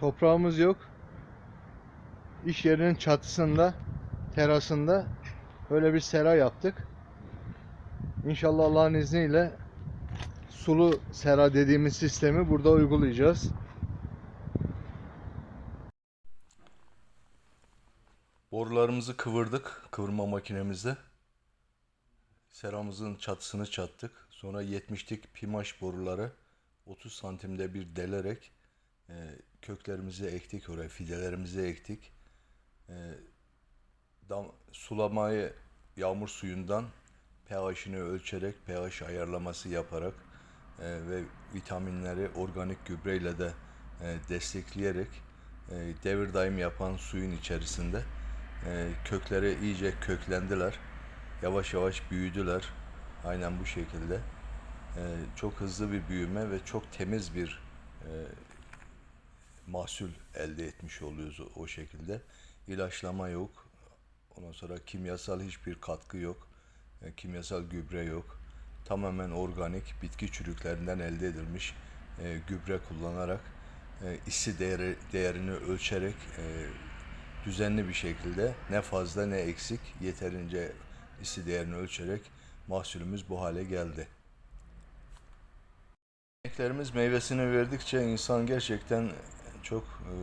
Toprağımız yok. İş yerinin çatısında, terasında böyle bir sera yaptık. İnşallah Allah'ın izniyle sulu sera dediğimiz sistemi burada uygulayacağız. Borularımızı kıvırdık kıvırma makinemizde. Seramızın çatısını çattık. Sonra 70'lik pimaş boruları 30 santimde bir delerek e, köklerimizi ektik oraya, fidelerimizi ektik. E, dam, sulamayı yağmur suyundan pH'ini ölçerek, pH ayarlaması yaparak e, ve vitaminleri organik gübreyle de e, destekleyerek e, devir daim yapan suyun içerisinde e, kökleri iyice köklendiler. Yavaş yavaş büyüdüler. Aynen bu şekilde. Çok hızlı bir büyüme ve çok temiz bir mahsul elde etmiş oluyoruz o, o şekilde. İlaçlama yok. Ondan sonra kimyasal hiçbir katkı yok. E, kimyasal gübre yok. Tamamen organik bitki çürüklerinden elde edilmiş e, gübre kullanarak e, isi değeri, değerini ölçerek e, düzenli bir şekilde ne fazla ne eksik yeterince isi değerini ölçerek mahsulümüz bu hale geldi. Eklerimiz meyvesini verdikçe insan gerçekten çok e,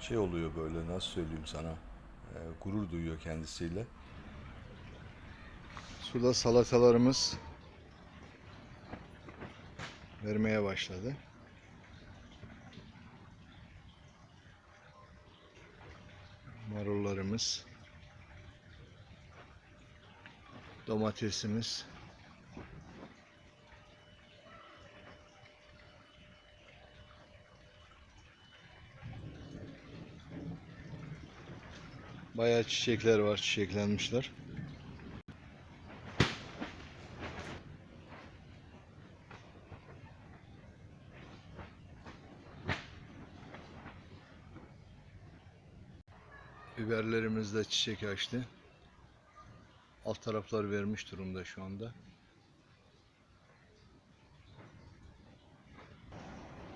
şey oluyor böyle nasıl söyleyeyim sana e, gurur duyuyor kendisiyle. Suda salatalarımız vermeye başladı. Marullarımız, domatesimiz, Bayağı çiçekler var, çiçeklenmişler. Biberlerimiz de çiçek açtı. Alt taraflar vermiş durumda şu anda.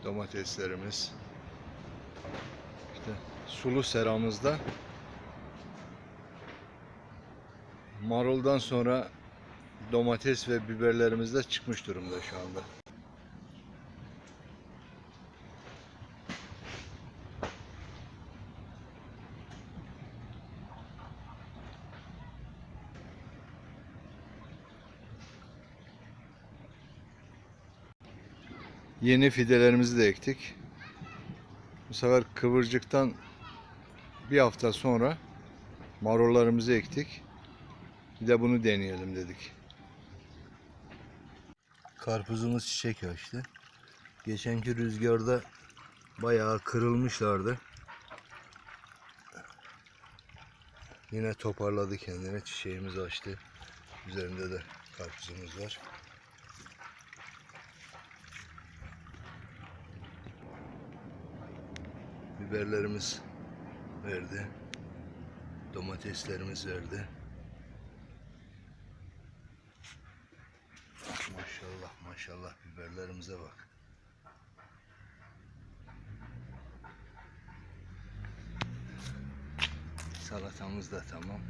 Domateslerimiz. İşte sulu seramızda maruldan sonra domates ve biberlerimiz de çıkmış durumda şu anda. Yeni fidelerimizi de ektik. Bu sefer kıvırcıktan bir hafta sonra marullarımızı ektik. Bir de bunu deneyelim dedik. Karpuzumuz çiçek açtı. Geçenki rüzgarda bayağı kırılmışlardı. Yine toparladı kendine. Çiçeğimiz açtı. Üzerinde de karpuzumuz var. Biberlerimiz verdi. Domateslerimiz verdi. Biberlerimize bak. Salatamız da tamam.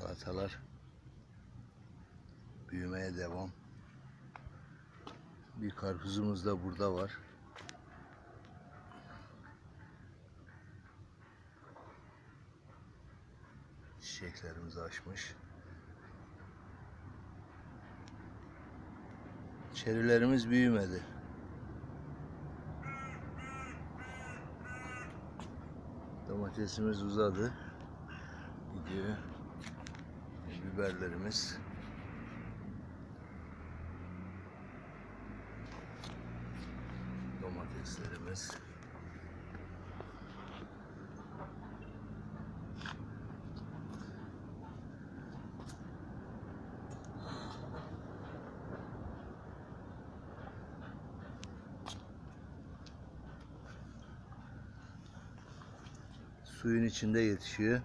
Salatalar büyümeye devam. Bir karpuzumuz da burada var. Çiçeklerimiz açmış. Çerilerimiz büyümedi. Domatesimiz uzadı. Gidiyor biberlerimiz. Domateslerimiz. Suyun içinde yetişiyor.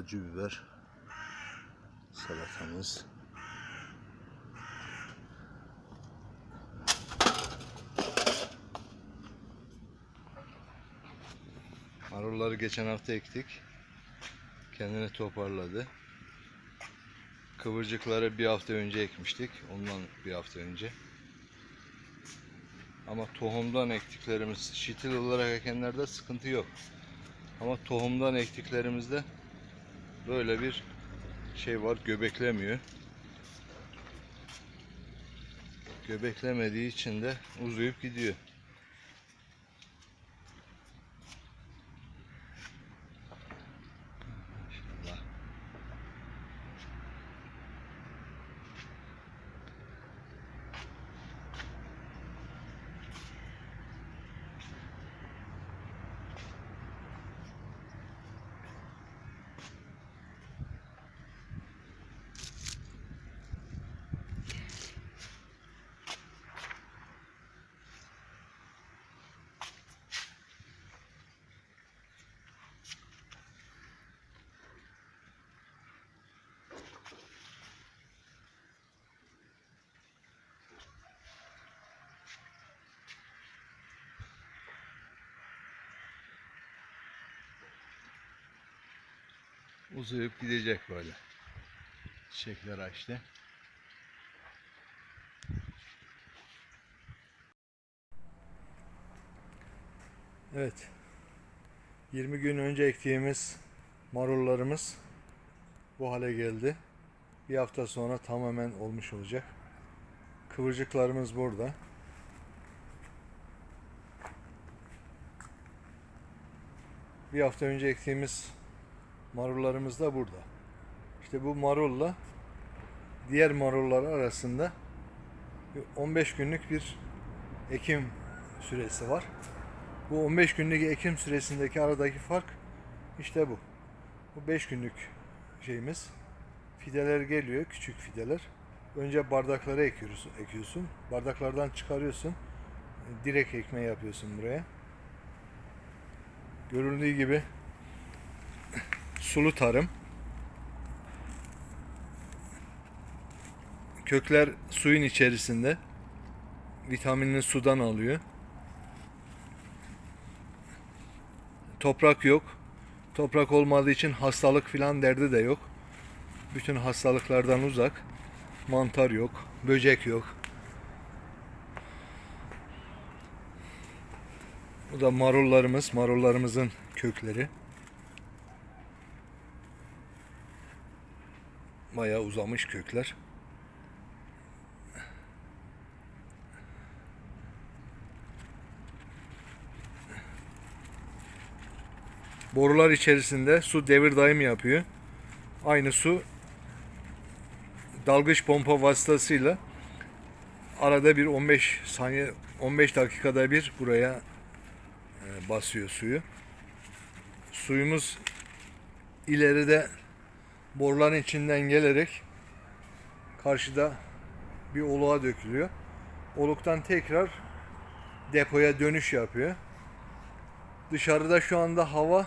Dağcı biber. Salatamız. Marulları geçen hafta ektik. Kendini toparladı. Kıvırcıkları bir hafta önce ekmiştik. Ondan bir hafta önce. Ama tohumdan ektiklerimiz, şitil olarak ekenlerde sıkıntı yok. Ama tohumdan ektiklerimizde böyle bir şey var, göbeklemiyor. Göbeklemediği için de uzayıp gidiyor. Uzayıp gidecek böyle. Çiçekler açtı. Evet. 20 gün önce ektiğimiz marullarımız bu hale geldi. Bir hafta sonra tamamen olmuş olacak. Kıvırcıklarımız burada. Bir hafta önce ektiğimiz marullarımız da burada. İşte bu marulla diğer marullar arasında bir 15 günlük bir ekim süresi var. Bu 15 günlük ekim süresindeki aradaki fark işte bu. Bu 5 günlük şeyimiz. Fideler geliyor, küçük fideler. Önce bardaklara ekiyorsun, ekiyorsun. Bardaklardan çıkarıyorsun. Direkt ekme yapıyorsun buraya. Görüldüğü gibi sulu tarım. Kökler suyun içerisinde. Vitaminini sudan alıyor. Toprak yok. Toprak olmadığı için hastalık filan derdi de yok. Bütün hastalıklardan uzak. Mantar yok, böcek yok. Bu da marullarımız, marullarımızın kökleri. Bayağı uzamış kökler. Borular içerisinde su devir daim yapıyor. Aynı su dalgıç pompa vasıtasıyla arada bir 15 saniye 15 dakikada bir buraya e, basıyor suyu. Suyumuz ileride boruların içinden gelerek karşıda bir oluğa dökülüyor. Oluktan tekrar depoya dönüş yapıyor. Dışarıda şu anda hava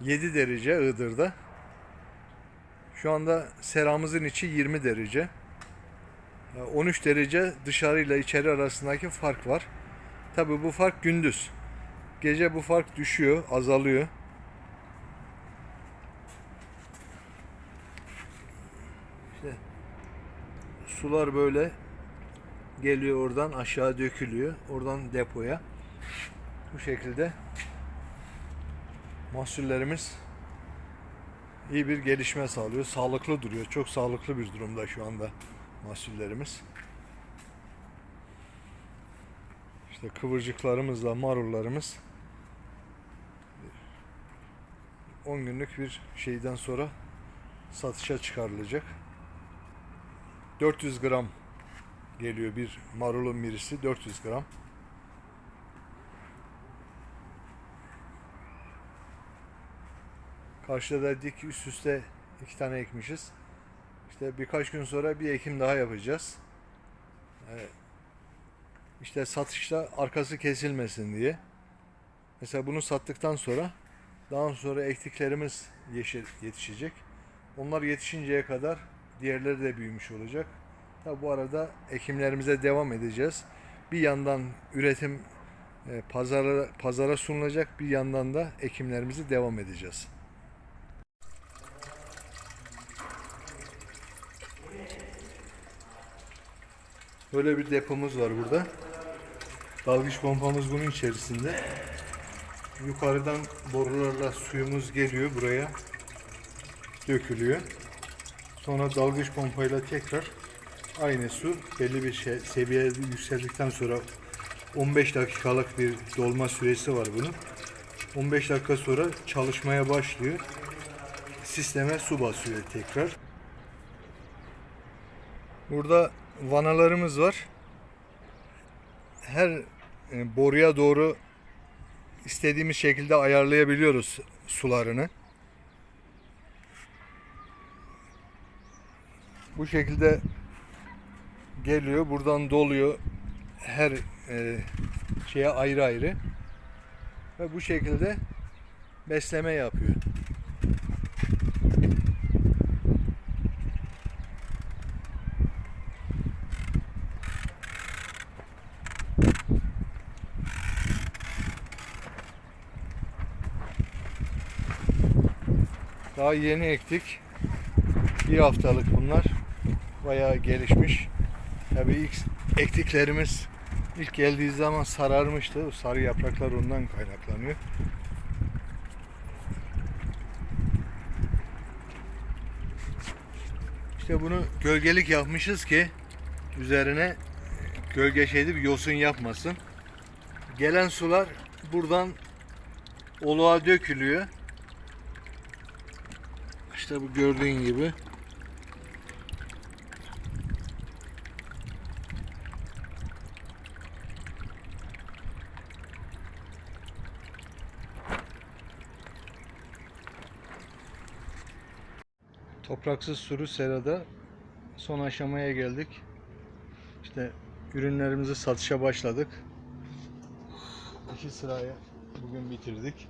7 derece Iğdır'da. Şu anda seramızın içi 20 derece. Ya 13 derece dışarıyla içeri arasındaki fark var. Tabi bu fark gündüz. Gece bu fark düşüyor, azalıyor. İşte sular böyle geliyor oradan aşağı dökülüyor. Oradan depoya. Bu şekilde mahsullerimiz iyi bir gelişme sağlıyor. Sağlıklı duruyor. Çok sağlıklı bir durumda şu anda mahsullerimiz. İşte kıvırcıklarımızla marullarımız 10 günlük bir şeyden sonra satışa çıkarılacak. 400 gram geliyor bir marulun birisi 400 gram. Karşıda da dik üst üste iki tane ekmişiz. İşte birkaç gün sonra bir ekim daha yapacağız. işte satışta arkası kesilmesin diye. Mesela bunu sattıktan sonra daha sonra ektiklerimiz yetişecek. Onlar yetişinceye kadar diğerleri de büyümüş olacak. Tabi bu arada ekimlerimize devam edeceğiz. Bir yandan üretim e, pazara pazara sunulacak, bir yandan da ekimlerimizi devam edeceğiz. Böyle bir depomuz var burada. Dalgıç pompamız bunun içerisinde. Yukarıdan borularla suyumuz geliyor buraya. Dökülüyor. Sonra dalgıç pompayla tekrar aynı su belli bir şey, seviyeye yükseldikten sonra 15 dakikalık bir dolma süresi var bunun. 15 dakika sonra çalışmaya başlıyor. Sisteme su basıyor tekrar. Burada vanalarımız var. Her e, boruya doğru istediğimiz şekilde ayarlayabiliyoruz sularını. Bu şekilde geliyor, buradan doluyor. Her e, şeye ayrı ayrı. Ve bu şekilde besleme yapıyor. Daha yeni ektik. Bir haftalık bunlar. Bayağı gelişmiş. Tabii ilk ektiklerimiz ilk geldiği zaman sararmıştı. O sarı yapraklar ondan kaynaklanıyor. İşte bunu gölgelik yapmışız ki üzerine gölge şeydi bir yosun yapmasın. Gelen sular buradan oluğa dökülüyor. İşte bu gördüğün gibi. Topraksız suru serada son aşamaya geldik. İşte ürünlerimizi satışa başladık. İki sıraya bugün bitirdik.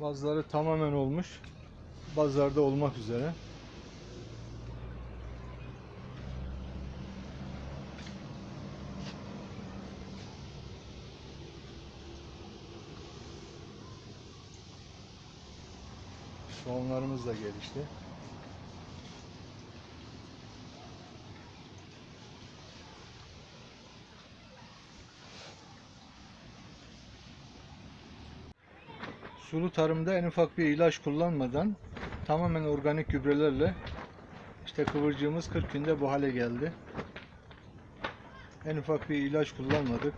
Bazıları tamamen olmuş. Bazıları olmak üzere. Da gelişti. Sulu tarımda en ufak bir ilaç kullanmadan tamamen organik gübrelerle işte kıvırcığımız 40 günde bu hale geldi. En ufak bir ilaç kullanmadık.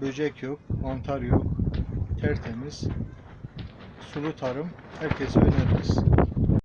Böcek yok, mantar yok. Tertemiz. Sulu tarım herkese öneririz.